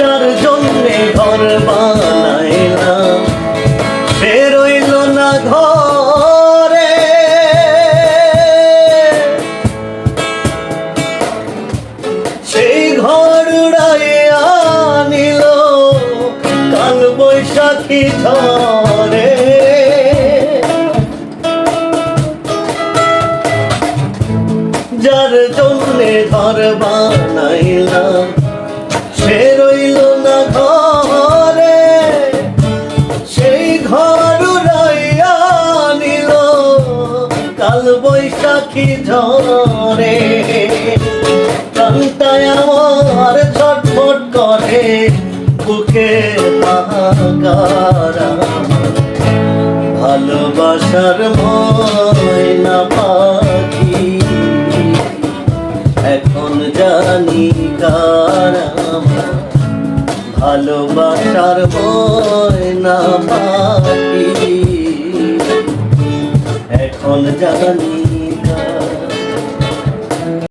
যার জন্যে ঘর বানাইলাম। সে রইল না ঘরে। সেই ঘর উড়াইয়া নিল কাল বৈশাখী ঝরে যার জন্যে ঘর বানাইলাম বৈশাখী ঝরে। কান্তায় আমার ছটফট করে, বুকে ভালোবাসার ময়না পাখি, এখন জানি কার ভালোবাসার ময়না পাখি, এখন জানি